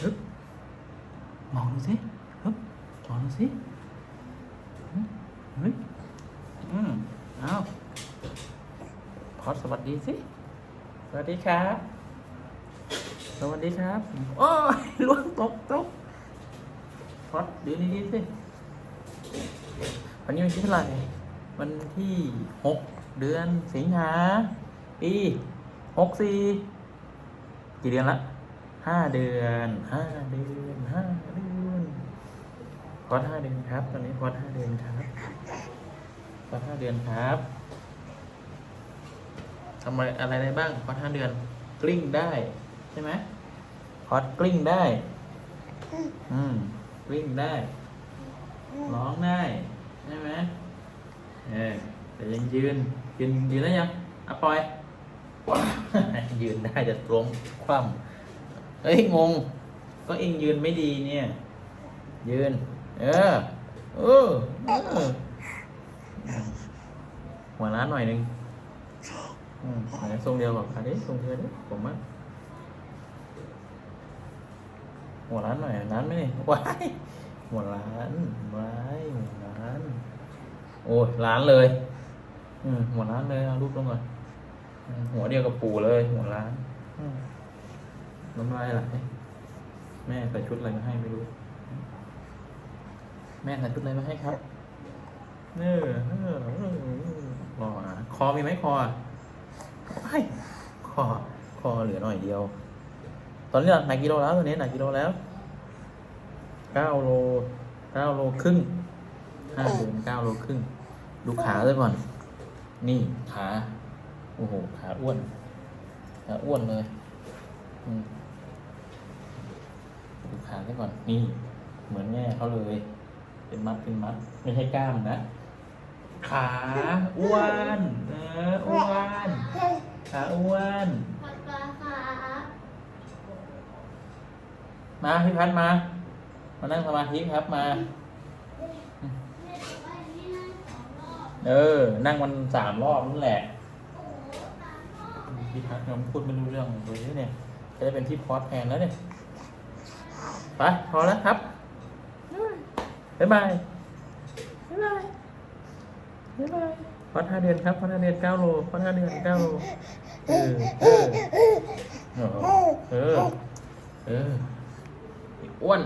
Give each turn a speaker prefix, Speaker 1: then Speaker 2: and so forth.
Speaker 1: ฮึบมองดูสิฮึบมองดูสิฮึบเฮ้ยอืมเอาพอดสวัสดีสิ สวัสดีครับ สวัสดีครับ โอ้ยล่วงตกตกพอดเดี๋ยวนี้สิ วันนี้วันที่เท่าไหร่ วันที่หกเดือนสิงหาปีหกสี่กี่เดือนละ ห้าเดือนห้าเดือนห้าเดือนพอดห้าเดือนครับ ตอนนี้พอดห้าเดือนครับพอดห้าเดือนครับทำอะไรอะไรได้บ้างพอดห้าเดือน กลิ้งได้ใช่ไหมพอดกลิ้งได้ อืมกลิ้งได้ร้องได้ใช่ไหมเออแต่ยังยืนยืนยืนได้ยังอะปล่อย ยืนได้จะล้มคว่ำ เฮ้ยงง ก็เองยืนไม่ดีเนี่ย ยืน เออเออเออหัวร้านหน่อยหนึ่งอืมไหนทรงเดียวกับอันนี้ทรงเดียวดิผมว่าหัวร้านหน่อยร้านไหมนี่ว้ายหัวร้านว้ายหัวร้าน โอ้ยร้านเลย อืมหัวร้านเลยเอารูปลงก่อนหัวเดียวกับปู่เลย หัวร้าน อืม น้ำลายไหลแม่ใส่ชุดอะไรมาให้ไม่รู้ แม่ใส่ชุดอะไรมาให้ครับเออเออเออเอรออะคอมีไหมคอไอ้คอ คอเหลือหน่อยเดียว ตอนนี้หนักกิโลแล้วตอนนี้หนักกิโลแล้วเก้าโลเก้าโลครึ่งห้าเดือนเก้าโลครึ่ง ดูขาเลยก่อน นี่ขา โอ้โห ขาอ้วน ขาอ้วนเลย อืม ดูขาเลยก่อนนี่ เหมือนแม่เขาเลย เป็นมัดเป็นมัด ไม่ใช่กล้ามนะ ขาอ้วนเอออ้วนขาอ้วนมาพี่พัดมา มานั่งสมาธิครับมา เออ นั่งมันสามรอบนั่นแหละพี่พัดยังพูดไม่รู้เรื่องเลยเนี่ย จะได้เป็นที่พอดแทนแล้วเนี่ย ไปพอแล้วครับบ๊ายบายบ๊ายบายบ๊ายบายพอดห้าเดือนครับพอดห้าเดือนเก้าโลพอดห้าเดือนเก้าโลเออเออเออเออเอออ้วน